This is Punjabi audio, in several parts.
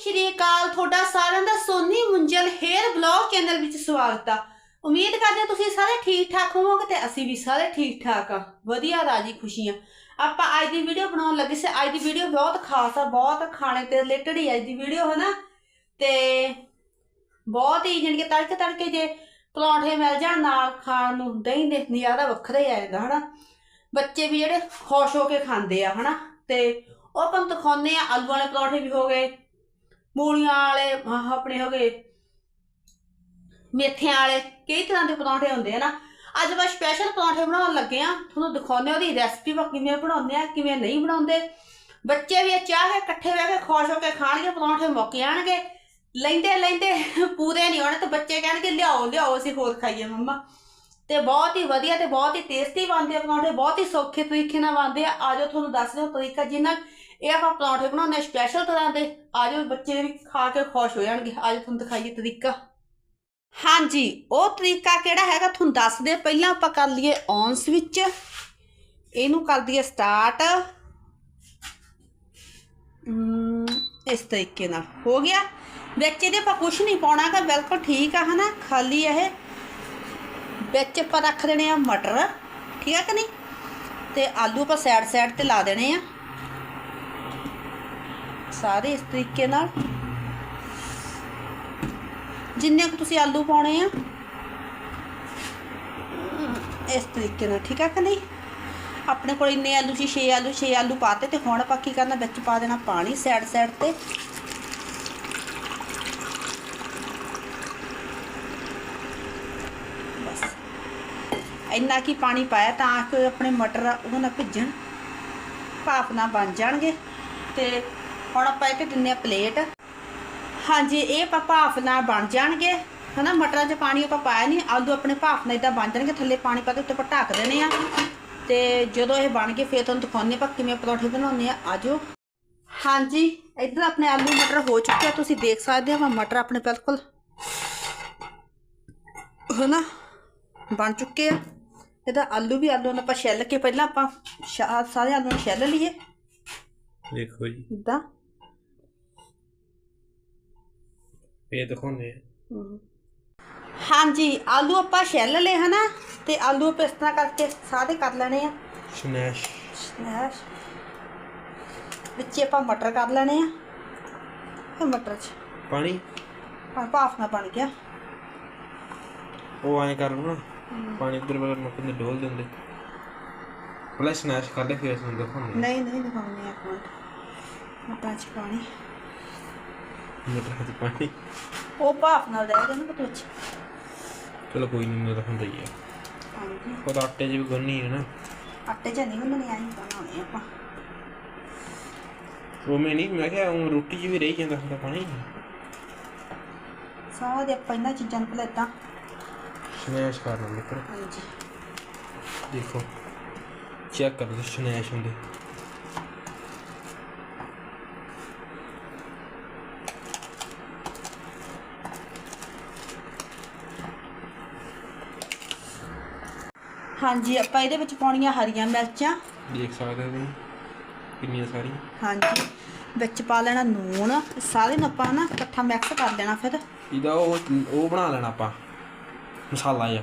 ਸ਼੍ਰੀ ਅਕਾਲ, ਤੁਹਾਡਾ ਸਾਰਿਆਂ ਦਾ Soni Munjal hair blog channel ਵਿੱਚ ਸਵਾਗਤ ਆ। ਉਮੀਦ ਕਰਦੇ ਹਾਂ ਤੁਸੀਂ ਸਾਰੇ ਠੀਕ ਠਾਕ ਹੋਵੋਗੇ ਤੇ ਅਸੀਂ ਵੀ ਸਾਰੇ ਠੀਕ ਠਾਕ ਆ। ਵਧੀਆ ਰਾਜੀ ਖੁਸ਼ੀਆਂ। ਆਪਾਂ ਅੱਜ ਦੀ ਵੀਡੀਓ ਬਣਾਉਣ ਲੱਗੇ ਸੀ। ਅੱਜ ਦੀ ਵੀਡੀਓ ਬਹੁਤ ਖਾਸ ਆ, ਬਹੁਤ ਖਾਣੇ ਤੇ ਰਿਲੇਟਡ ਹੀ ਅੱਜ ਦੀ ਵੀਡੀਓ ਹੈ ਨਾ ਤੇ ਬਹੁਤ ਹੀ ਜਾਣੀ ਕਿ ਤੜਕੇ ਤੜਕੇ ਜੇ ਪਰੌਂਠੇ ਮਿਲ ਜਾਣ ਨਾਲ ਖਾਣ ਨੂੰ ਦਹੀਂ ਦੇ ਨਜ਼ਾਰਾ ਵੱਖਰਾ ਹੀ ਆ ਜਾਂਦਾ, ਹਨਾ? ਬੱਚੇ ਵੀ ਜਿਹੜੇ ਖੁਸ਼ ਹੋ ਕੇ ਖਾਂਦੇ ਆ, ਹਨਾ? ਤੇ ਉਹ ਆਪਾਂ ਨੂੰ ਦਿਖਾਉਂਦੇ ਆ ਆਲੂ ਵਾਲੇ ਪਰੌਂਠੇ ਵੀ ਹੋ ਗਏ ਮੂਲੀਆਂ ਵਾਲੇ, ਆਹ ਆਪਣੇ ਹੋ ਗਏ। ਮੇਥਿਆਂ ਵਾਲੇ, ਕਈ ਤਰ੍ਹਾਂ ਦੇ ਪਰੌਂਠੇ ਹੁੰਦੇ ਆ ਨਾ। ਅੱਜ ਮੈਂ ਸਪੈਸ਼ਲ ਪਰੌਂਠੇ ਬਣਾਉਣ ਲੱਗੇ ਆ। ਤੁਹਾਨੂੰ ਦਿਖਾਉਂਦੇ ਉਹਦੀ ਰੈਸਪੀ ਵਾ, ਕਿਵੇਂ ਬਣਾਉਂਦੇ ਆ, ਕਿਵੇਂ ਨਹੀਂ ਬਣਾਉਂਦੇ। ਬੱਚੇ ਵੀ ਇਹ ਚਾਹ ਕੇ ਇਕੱਠੇ ਬਹਿ ਕੇ ਖੁਸ਼ ਹੋ ਕੇ ਖਾਣਗੇ, ਪਰੌਂਠੇ ਮੁੱਕ ਜਾਣਗੇ। ਲੈਂਦੇ ਲੈਂਦੇ, ਪੂਰੇ ਨਹੀਂ ਹੋਣੇ ਤੇ ਬੱਚੇ ਕਹਿਣਗੇ, ਲਿਆਓ ਲਿਆਓ, ਅਸੀਂ ਹੋਰ ਖਾਈਏ ਮੰਮਾ। ਤੇ ਬਹੁਤ ਹੀ ਵਧੀਆ ਤੇ ਬਹੁਤ ਹੀ ਟੇਸਟੀ ਬਣਦੇ ਆ ਪਰੌਂਠੇ, ਬਹੁਤ ਹੀ ਸੌਖੇ ਤਰੀਕੇ ਨਾਲ ਬਣਦੇ ਆ। ਆਜੋ ਤੁਹਾਨੂੰ ਦੱਸ ਦਿਓ ਤਰੀਕਾ ਜਿੰਨਾ ਇਹ ਆਪਾਂ ਪਰੌਂਠੇ ਬਣਾਉਂਦੇ ਸਪੈਸ਼ਲ ਤਰ੍ਹਾਂ ਦੇ। ਆਜੋ ਬੱਚੇ ਵੀ ਖਾ ਕੇ ਖੁਸ਼ ਹੋ ਜਾਣਗੇ। ਆਜੋ ਤੁਹਾਨੂੰ ਦਿਖਾਈਏ ਤਰੀਕਾ। ਹਾਂਜੀ, ਉਹ ਤਰੀਕਾ ਕਿਹੜਾ ਹੈਗਾ? ਤੁਹਾਨੂੰ ਦੱਸਦੇ ਪਹਿਲਾਂ ਆਪਾਂ ਕਰ ਲਈਏ ਔਨ ਸਵਿਚ ਇਹਨੂੰ ਕਰ ਦਈਏ ਸਟਾਰਟ ਇਸ ਤਰੀਕੇ ਨਾਲ। ਹੋ ਗਿਆ? ਵਿੱਚ ਇਹਦੇ ਆਪਾਂ ਕੁਝ ਨਹੀਂ ਪਾਉਣਾਗਾ ਬਿਲਕੁਲ ਠੀਕ ਆ, ਹਨਾ? ਖਾਲੀ ਇਹ। ਵਿੱਚ ਆਪਾਂ ਰੱਖ ਦੇਣੇ ਆ ਮਟਰ। ਠੀਕ ਆ ਕਿ ਨਹੀਂ? ਤੇ ਆਲੂ ਆਪਾਂ ਸਾਈਡ ਸਾਈਡ ਤੇ ਲਾ ਦੇਣੇ ਆ। ਸਾਰੇ ਇਸ ਤਰੀਕੇ ਨਾਲ। ਜਿੰਨੇ ਕੁ ਤੁਸੀਂ ਆਲੂ ਪਾਉਣੇ ਆ, ਇਸ ਤਰੀਕੇ ਨਾਲ, ਠੀਕ ਆ ਕਿ ਨਹੀਂ? ਆਪਣੇ ਕੋਲ ਇੰਨੇ ਆਲੂ ਸੀ 6 ਆਲੂ 6 ਆਲੂ ਪਾਤੇ ਤੇ ਹੁਣ ਆਪਾਂ ਕੀ ਕਰਨਾ, ਵਿੱਚ ਪਾ ਦੇਣਾ ਪਾਣੀ ਸਾਈਡ ਸਾਈਡ ਤੇ। ਬਸ। ਇੰਨਾ ਕੀ ਪਾਣੀ ਪਾਇਆ ਤਾਂ ਕਿ ਆਪਣੇ ਮਟਰ ਆ, ਉਹ ਨਾ ਭਿੱਜਣ, ਭਾਫ ਨਾਲ ਬਣ ਜਾਣਗੇ ਤੇ ਹੁਣ ਆਪਾਂ ਤੇ ਦਿੰਨੇ ਆ ਪਲੇਟ। ਹਾਂਜੀ ਇਹ ਆਪਾਂ ਭਾਫ ਨਾਲ ਬਣ ਜਾਣਗੇ। ਹਨਾ ਮਟਰਾਂ 'ਚ ਪਾਣੀ ਆਪਾਂ ਪਾਇਆ ਨਹੀਂ ਆਲੂ ਆਪਣੇ ਭਾਫ ਨਾਲ ਇਦਾਂ ਬਣ ਜਾਣਗੇ ਥੱਲੇ ਪਾਣੀ ਪਾ ਕੇ ਉੱਤੇ ਆਪਾਂ ਢੱਕ ਦੇਣੇ ਆ। ਤੇ ਜਦੋਂ ਇਹ ਬਣ ਗਏ ਫੇਰ ਤੁਹਾਨੂੰ ਦਿਖਾਉਂਦੇ ਆਪਾਂ ਕਿਵੇਂ ਪਰੌਂਠੇ ਬਣਾਉਂਦੇ ਆ। ਆਜੋ। ਹਾਂਜੀ ਇੱਧਰ ਆਪਣੇ ਆਲੂ ਮਟਰ ਹੋ ਚੁੱਕੇ ਆ ਤੁਸੀਂ ਦੇਖ ਸਕਦੇ ਹੋ ਮਟਰ ਆਪਣੇ ਬਿਲਕੁਲ ਹਨਾ ਬਣ ਚੁੱਕੇ ਆ। ਇਹਦਾ ਆਲੂ ਵੀ ਆਲੂ ਨੂੰ ਆਪਾਂ ਛਿੱਲ ਕੇ ਪਹਿਲਾਂ ਆਪਾਂ ਸਾਰੇ ਆਲੂ ਨੂੰ ਛਿੱਲ ਲਈਏ। ਦੇਖੋ ਜੀ। ਇਦਾਂ ਇਹ ਦਿਖਾਉਂਦੇ ਆ। ਹਾਂਜੀ ਆਲੂ ਆਪਾਂ ਛਿੱਲ ਲਏ ਹਨਾ ਤੇ ਆਲੂ ਆਪਾਂ ਇਸ ਤਰ੍ਹਾਂ ਕਰਕੇ ਸਾਰੇ ਕਰ ਲੈਣੇ ਆ। ਸਨੈਸ਼। ਸਨੈਸ਼। ਵਿੱਚ ਆਪਾਂ ਮਟਰ ਕਰ ਲੈਣੇ ਆ। ਫਿਰ ਮਟਰ ਚ। ਪਾਣੀ? ਆ ਭਾਫ ਨਾਲ ਬਣ ਗਿਆ। ਉਹ ਐਂ ਕਰ ਨਾ ਪਾਣੀ ਉਧਰ ਬਗਰ ਮੁੱਕ ਦੇ ਡੋਲ ਦਿੰਦੇ। ਪਹਿਲਾਂ ਸਨੈਸ਼ ਕਰ ਲੈ ਫਿਰ ਦਿਖਾਉਂਦੇ ਆ। ਨਹੀਂ ਨਹੀਂ ਦਿਖਾਉਂਦੇ ਆ ਇੱਕ ਮਿੰਟ। ਮਟਰਾਂ ਚ ਪਾਣੀ। ਮਟਰ ਹੱਥ ਪਾਣੀ। ਉਹ ਭਾਫ ਨਾਲ ਰਹਿ ਗਿਆ ਨਾ ਬਟ ਵਿੱਚ ਚਲੋ ਕੋਈ ਨਹੀਂ ਮੈਂ ਦਿਖਾਉਂਦਾ ਹੀ ਆ। ਹਾਂਜੀ। ਉਹ ਤਾਂ ਆਟੇ 'ਚ ਵੀ ਗੁੰਨੀ ਹੈ ਨਾ। ਆਟੇ ਚ ਨਹੀਂ ਹੁੰਦੇ ਆਈ ਬਣਾਉਣੇ ਆਪਾਂ। ਉਹ ਮੈਂ ਨਹੀਂ ਮੈਂ ਕਿਹਾ ਉਹ ਰੋਟੀ 'ਚ ਵੀ ਰਹੀ ਜਾਂਦਾ ਹੁੰਦਾ ਪਾਣੀ। ਸਾਰੇ ਆਪਾਂ ਇਹਨਾਂ ਚੀਜ਼ਾਂ ਨੂੰ ਪਲੇਟਾਂ ਸਨੈਸ਼ ਕਰਨਾ ਮਿੱਤਰ। ਹਾਂਜੀ। ਦੇਖੋ ਚੈੱਕ ਕਰ ਲਓ ਸਨੈਸ਼ ਹੁੰਦੇ। ਹਾਂਜੀ ਆਪਾਂ ਇਹਦੇ ਵਿੱਚ ਪਾਉਣੀਆਂ ਹਰੀਆਂ ਮਿਰਚਾਂ। ਦੇਖ ਸਕਦੇ ਹੋ ਤੁਸੀਂ ਕਿੰਨੀਆਂ ਸਾਰੀਆਂ। ਹਾਂਜੀ ਵਿੱਚ ਪਾ ਲੈਣਾ ਨੂਣ ਸਾਰੇ ਨੂੰ ਆਪਾਂ ਨਾ ਇਕੱਠਾ ਮਿਕਸ ਕਰ ਲੈਣਾ ਫਿਰ। ਇਹਦਾ ਉਹ ਉਹ ਬਣਾ ਲੈਣਾ ਆਪਾਂ ਮਸਾਲਾ ਜਿਹਾ।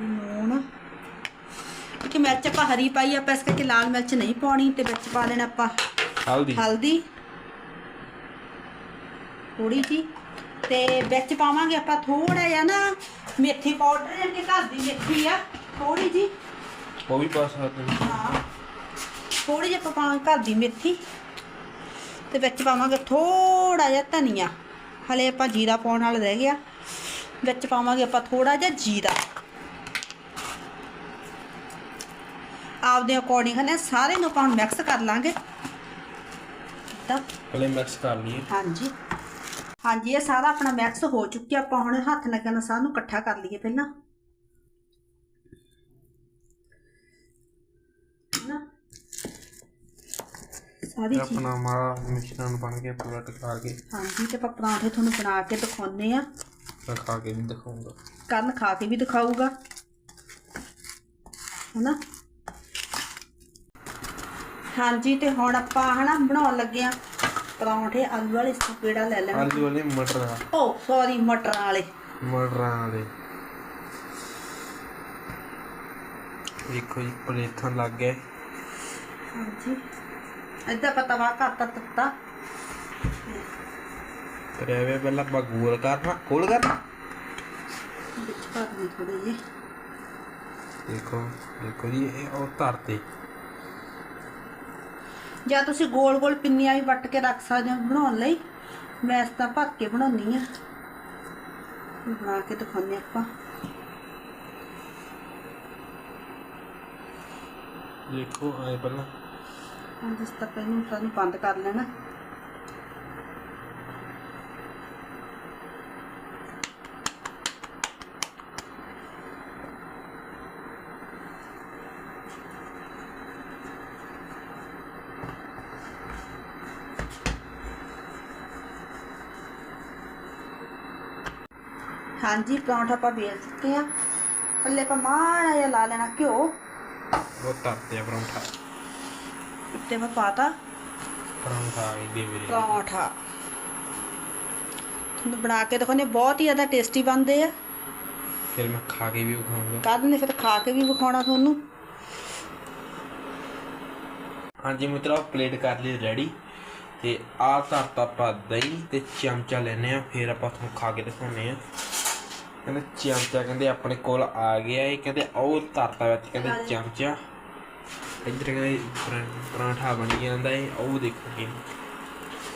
ਨੂਣ। ਕਿ ਮਿਰਚ ਆਪਾਂ ਹਰੀ ਪਾਈ ਆਪਾਂ ਇਸ ਕਰਕੇ ਲਾਲ ਮਿਰਚ ਨਹੀਂ ਪਾਉਣੀ ਤੇ ਵਿੱਚ ਪਾ ਲੈਣਾ ਆਪਾਂ ਹਲਦੀ। ਹਲਦੀ। ਥੋੜੀ ਜੀ। ਤੇ ਵਿੱਚ ਪਾਵਾਂਗੇ ਆਪਾਂ ਥੋੜਾ ਜਿਹਾ ਨਾ ਮੇਥੀ ਪਾਊਡਰ ਜਿਹੜੀ ਘਰ ਦੀ ਮੇਥੀ ਆ। ਥੋੜੀ ਜੀ ਉਹ ਵੀ ਪਾ ਸਕਦੇ ਹਾਂ। ਹਾਂ। ਥੋੜੀ ਜਿਹੀ ਆਪਾਂ ਪਾਵਾਂਗੇ ਘਰ ਦੀ ਮੇਥੀ। ਤੇ ਵਿੱਚ ਪਾਵਾਂਗੇ ਥੋੜਾ ਜਿਹਾ ਧਨੀਆ। ਹਲੇ ਆਪਾਂ ਜੀਰਾ ਪਾਉਣ ਵਾਲਾ ਰਹਿ ਗਿਆ ਵਿੱਚ ਪਾਵਾਂਗੇ ਆਪਾਂ ਥੋੜਾ ਜਿਹਾ ਜੀਰਾ। ਆਪਦੇ ਅਕੋਰਡਿੰਗ ਹਨੇ ਸਾਰੇ ਨੂੰ ਆਪਾਂ ਮਿਕਸ ਕਰ ਲਾਂਗੇ। ਤਾਂ ਪਹਿਲੇ ਮਿਕਸ ਕਰ ਲਈਏ। ਹਾਂਜੀ। ਹਾਂਜੀ ਇਹ ਸਾਰਾ ਆਪਣਾ ਮਿਕਸ ਹੋ ਚੁੱਕਿਆ। ਆਪਾਂ ਹੁਣ ਹੱਥ ਨਾਲ ਕਹਿੰਦਾ ਸਾਰਾ ਨੂੰ ਇਕੱਠਾ ਕਰ ਲਈਏ ਪਹਿਲਾਂ ਨਾ ਸਾਰੀ ਚੀਜ਼ ਆਪਣਾ ਮਾਰਾ ਮਿਸ਼ਰਣ ਬਣ ਗਿਆ ਪੂਰਾ ਟਕਾ ਕੇ। ਹਾਂਜੀ ਤੇ ਆਪਾਂ ਪਰਾਂਠੇ ਤੁਹਾਨੂੰ ਬਣਾ ਕੇ ਦਿਖਾਉਨੇ ਆ ਮੈਂ ਖਾ ਕੇ ਵੀ ਦਿਖਾਉਂਗਾ। ਕਰਨ ਖਾ ਕੇ ਵੀ ਦਿਖਾਊਗਾ। ਹਨਾ? ਹਾਂਜੀ ਤੇ ਹੁਣ ਆਪਾਂ ਹਨਾ ਬਣਾਉਣ ਲੱਗੇ ਆ ਪਰੌਂਠੇ ਆਲੂ ਵਾਲੇ ਸਪੇੜਾ ਲੈ ਲੈਣਾ? ਆਲੂ ਵਾਲੇ ਮਟਰ ਓ ਸੌਰੀ ਮਟਰਾਂ ਵਾਲੇ। ਮਟਰਾਂ ਵਾਲੇ। ਵੇਖੋ ਜੀ ਪਲੇਥਾਂ ਲੱਗ ਗਏ। ਹਾਂਜੀ। ਇੱਦਾਂ ਪਤਾ ਵਾ ਘੱਟ ਤੱਤਾ। ਕਰਿਆ ਵੇ ਪਹਿਲਾਂ ਆਪਾਂ ਗੋਲ ਕਰਨਾ ਗੋਲ ਕਰਨਾ। ਵਿੱਚ ਪਾ ਦੇ ਥੋੜੇ ਜਿਹੇ। ਦੇਖੋ ਦੇਖੋ ਜੀ ਇਹ ਉਹ ਧਰਤੇ ਜਾਂ ਤੁਸੀਂ ਗੋਲ ਗੋਲ ਪਿੰਨੀਆਂ ਵੀ ਵੱਟ ਕੇ ਰੱਖ ਸਕਦੇ ਹੋ ਬਣਾਉਣ ਲਈ। ਮੈਂ ਇਸ ਤਾਂ ਭਰ ਕੇ ਬਣਾਉਣੀ ਆ ਬਣਾ ਕੇ ਦਿਖਾਉਂਦੇ ਆਪਾਂ। ਦੇਖੋ ਆਏ ਪਹਿਲਾਂ ਹੁਣ ਜਿਸ ਤੱਕ ਇਹਨੂੰ ਸਾਨੂੰ ਬੰਦ ਕਰ ਲੈਣਾ। ਹਾਂਜੀ, ਪਰੌਂਠਾ ਆਪਾਂ ਵੇਲ ਚੁੱਕੇ ਆ ਥੱਲੇ ਆਪਾਂ ਮਾੜਾ ਜਿਹਾ ਲਾ ਲੈਣਾ ਘਿਓ। ਉਹ ਧਰਤੇ ਆ ਪਰੌਂਠਾ। ਉੱਤੇ ਮੈਂ ਪਾਤਾ। ਪਰੌਂਠਾ ਗਈ ਮੇਰੇ ਪਰੌਂਠਾ। ਤੁਹਾਨੂੰ ਬਣਾ ਕੇ ਦਿਖਾਉਂਦੇ ਬਹੁਤ ਹੀ ਜ਼ਿਆਦਾ ਟੇਸਟੀ ਬਣਦੇ ਆ। ਫਿਰ ਮੈਂ ਖਾ ਕੇ ਵੀ ਵਿਖਾਉਂਗਾ। ਕੱਲ ਨੇ ਫਿਰ ਖਾ ਕੇ ਵੀ ਵਿਖਾਉਣਾ ਤੁਹਾਨੂੰ। ਹਾਂਜੀ ਮਿੱਤਰੋ ਪਲੇਟ ਕਰ ਲਈ ਰੈਡੀ ਤੇ ਆ ਧਰਤਾ ਆਪਾਂ ਦਹੀਂ ਤੇ ਚਮਚਾ ਲੈਨੇ ਆ ਫਿਰ ਆਪਾਂ ਤੁਹਾਨੂੰ ਖਾ ਕੇ ਦਿਖਾਉਨੇ ਆ ਕਹਿੰਦੇ ਚਮਚਾ ਕਹਿੰਦੇ ਆਪਣੇ ਕੋਲ ਆ ਗਿਆ ਇਹ ਕਹਿੰਦੇ ਉਹ ਧਰਤਾ ਵਿੱਚ ਕਹਿੰਦੇ ਚਮਚਾ। ਇੱਧਰ ਕਹਿੰਦੇ ਪਰਾਂ- ਪਰਾਂਠਾ ਬਣ ਜਾਂਦਾ ਏ ਉਹ ਦੇਖੋ ਕੀ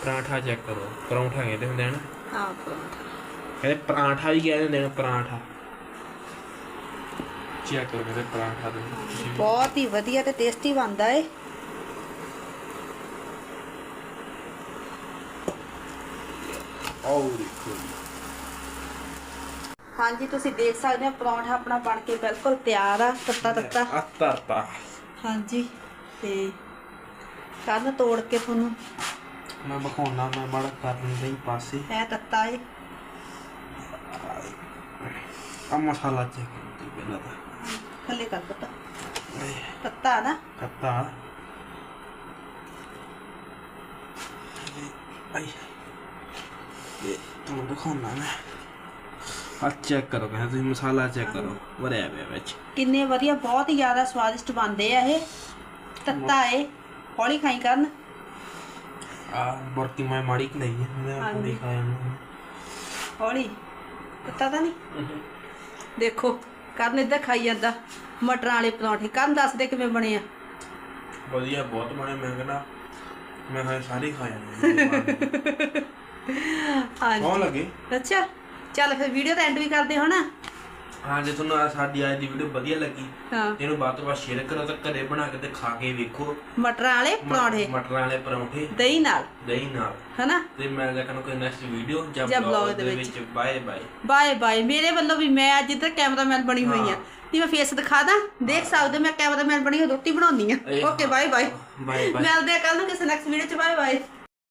ਪਰਾਂਠਾ ਚੈੱਕ ਕਰੋ ਪਰੌਂਠਾ ਕਹਿੰਦੇ ਹੁੰਦੇ ਹਨ ਆ ਪਰੌਂਠਾ। ਕਹਿੰਦੇ ਪਰਾਂਠਾ ਵੀ ਕਹਿੰਦੇ ਹੁੰਦੇ ਨੇ ਪਰਾਂਠਾ। ਚੈੱਕ ਕਰੋ ਕਹਿੰਦੇ ਪਰਾਂਠਾ ਦੇ ਬਹੁਤ ਹੀ ਵਧੀਆ ਤੇ ਟੇਸਟੀ ਬਣਦਾ ਏ। ਉਹ ਦੇਖੋ ਜੀ। ਹਾਂਜੀ ਤੁਸੀਂ ਦੇਖ ਸਕਦੇ ਹੋ ਪਰੌਂਠਾ ਆਪਣਾ ਬਣ ਕੇ ਬਿਲਕੁਲ ਤਿਆਰ ਆ ਤੱਤਾ ਤੱਤਾ ਆ ਧਰਤਾ ਹਾਂਜੀ ਤੇ ਕੰਨ ਤੋੜ ਕੇ ਤੁਹਾਨੂੰ ਮੈਂ ਬਖਾਉਣਾ ਮੈਂ ਮੜ ਕਰ ਦਿੰਦਾ ਹੀ ਪਾਸੇ। ਇਹ ਤੱਤਾ ਏ। ਆ ਮਸਾਲਾ ਚੈੱਕ ਕਰੋ ਪਹਿਲਾਂ ਤਾਂ। ਥੱਲੇ ਕਰ ਦਿੱਤਾ ਤੱਤਾ ਨਾ। ਕੱਤਾ ਆਈ। ਇਹ ਤੁਹਾਨੂੰ ਦਿਖਾਉਣਾ ਮੈਂ। ਆ ਚੈੱਕ ਕਰੋ ਕਹਿੰਦੇ ਤੁਸੀਂ ਮਸਾਲਾ ਚੈੱਕ ਕਰੋ। ਵਰਿਆ ਪਿਆ ਵਿੱਚ। ਕਿੰਨੇ ਵਧੀਆ ਬਹੁਤ ਹੀ ਜ਼ਿਆਦਾ ਸਵਾਦਿਸ਼ਟ ਬਣਦੇ ਆ ਇਹ। ਤੱਤਾ ਏ ਹੌਲੀ ਖਾਈ ਕਰਨ। ਆ ਬਰਤੀ ਮੈਂ ਮਾੜੀ ਕਿ ਲਈ ਹੈ ਮੈਂ ਹਾਂਜੀ। ਪੂਰੀ ਖਾਇਆ ਨਾ। ਹੌਲੀ। ਤੱਤਾ ਤਾਂ ਨਹੀਂ? ਦੇਖੋ ਕਰਨ ਇੱਧਰ ਖਾਈ ਜਾਂਦਾ। ਮਟਰਾਂ ਵਾਲੇ ਪਰੌਂਠੇ। ਕਰਨ ਦੱਸ ਦੇ ਕਿਵੇਂ ਬਣੇ ਆ। ਵਧੀਆ ਬਹੁਤ ਬਣੇ ਮੈਂ ਕਹਿੰਦਾ। ਮੈਂ ਹਾਂ ਸਾਰੇ ਖਾ ਜਾਂਦੇ ਹਾਂਜੀ। ਕੌਣ ਲੱਗੇ। ਅੱਛਾ। ਚੱਲ ਫਿਰ ਵੀਡੀਓ ਦਾ ਐਂਡ ਵੀ ਕਰਦੇ ਹੋ ਨਾ ਹਾਂ ਜੇ ਤੁਹਾਨੂੰ ਆਹ ਸਾਡੀ ਅੱਜ ਦੀ ਵੀਡੀਓ ਵਧੀਆ ਲੱਗੀ ਹਾਂ। ਇਹਨੂੰ ਬਾਅਦ ਤੋਂ ਬਾਅਦ ਸ਼ੇਅਰ ਕਰੋ ਤਾਂ ਘਰੇ ਬਣਾ ਕੇ ਤੇ ਖਾ ਕੇ ਵੇਖੋ। ਮਟਰਾਂ ਵਾਲੇ ਮ- ਪਰੌਂਠੇ। ਮਟਰਾਂ ਵਾਲੇ ਪਰੌਂਠੇ। ਦਹੀਂ ਨਾਲ। ਦਹੀਂ ਨਾਲ। ਹਨਾ? ਤੇ ਮੈਂ ਲੈ ਕੇ ਕੋਈ ਨੈਕਸਟ ਵੀਡੀਓ ਜਾਂ ਜਾਂ ਬਲੌਗ ਦੇ ਵਿੱਚ। ਬਾਏ ਬਾਏ ਬਾਏ ਬਾਏ ਮੇਰੇ ਵੱਲੋਂ ਵੀ ਮੈਂ ਅੱਜ ਇੱਧਰ ਕੈਮਰਾਮੈਨ ਬਣੀ ਹੋਈ ਆ। ਨਹੀਂ ਮੈਂ ਫੇਸ ਦਿਖਾ ਦਾਂ। ਦੇਖ ਸਕਦੇ ਹੋ ਮੈਂ ਕੈਮਰਾਮੈਨ ਬਣੀ ਹੋਈ ਰੋਟੀ ਬਣਾਉਣੀ ਆ। Okay bye bye bye bye ਮਿਲਦੇ ਆ ਕੱਲ ਨੂੰ ਕਿਸੇ ਨੈਕਸਟ ਵੀਡੀਓ ਚ। Bye bye